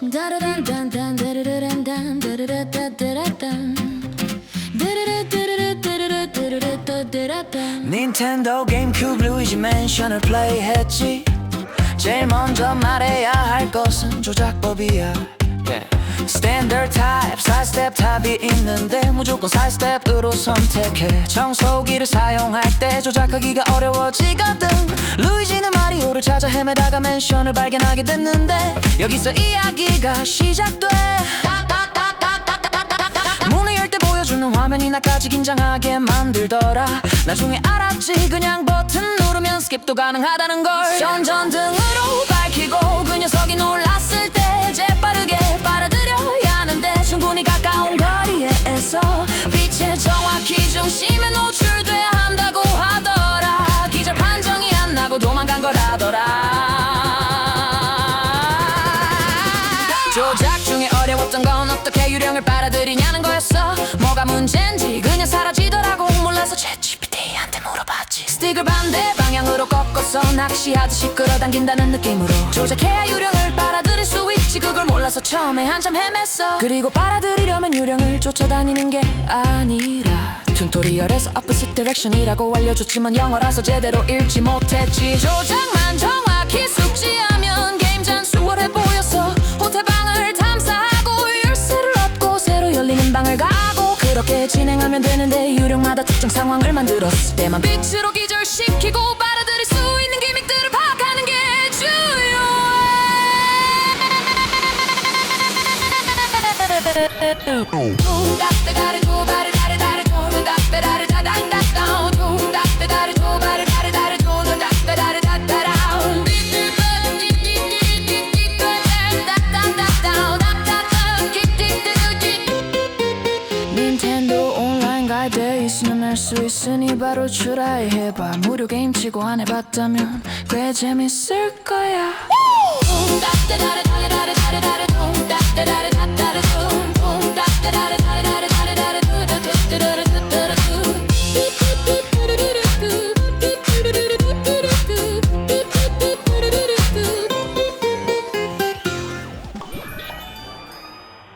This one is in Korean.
다르란단단 다르르란단 다르르따따라단 다르르따르르따르르따따라단 닌텐도 게임큐브 루이지 맨션을 플레이했지. 제일 먼저 말해야 할 것은 조작법이야 4스텝 답이 있는데 무조건 4스텝으로 선택해. 청소기를 사용할 때 조작하기가 어려워지거든. 루이지는 마리오를 찾아 헤매다가 맨션을 발견하게 됐는데 여기서 이야기가 시작돼. 문을 열 때 보여주는 화면이 나까지 긴장하게 만들더라. 나중에 알았지. 그냥 버튼 누르면 스킵도 가능하다는 걸. 전전등으로 건 어떻게 유령을 빨아들이냐는 거였어. 뭐가 문제인지 그냥 사라지더라고. 몰라서 챗GPT한테 물어봤지. 스틱을 반대 방향으로 꺾어서 낚시하듯이 끌어당긴다는 느낌으로 조작해야 유령을 빨아들일 수 있지. 그걸 몰라서 처음에 한참 헤맸어. 그리고 빨아들이려면 유령을 쫓아다니는 게 아니라 튜토리얼에서 opposite direction이라고 알려줬지만 영어라서 제대로 읽지 못했지. 조작 하면 되는데 유령마다 특정 상황을 만들었을 때만 빛으로 기절시키고 빨아들일 수 있는 기믹들을 파악하는 게 중요해 다리다리 두둥닥대다리 다다라운 닌텐도 수 있으니 바로 추라이 해봐. 무료 게임 치고 안 해봤다면 꽤 재밌을 거야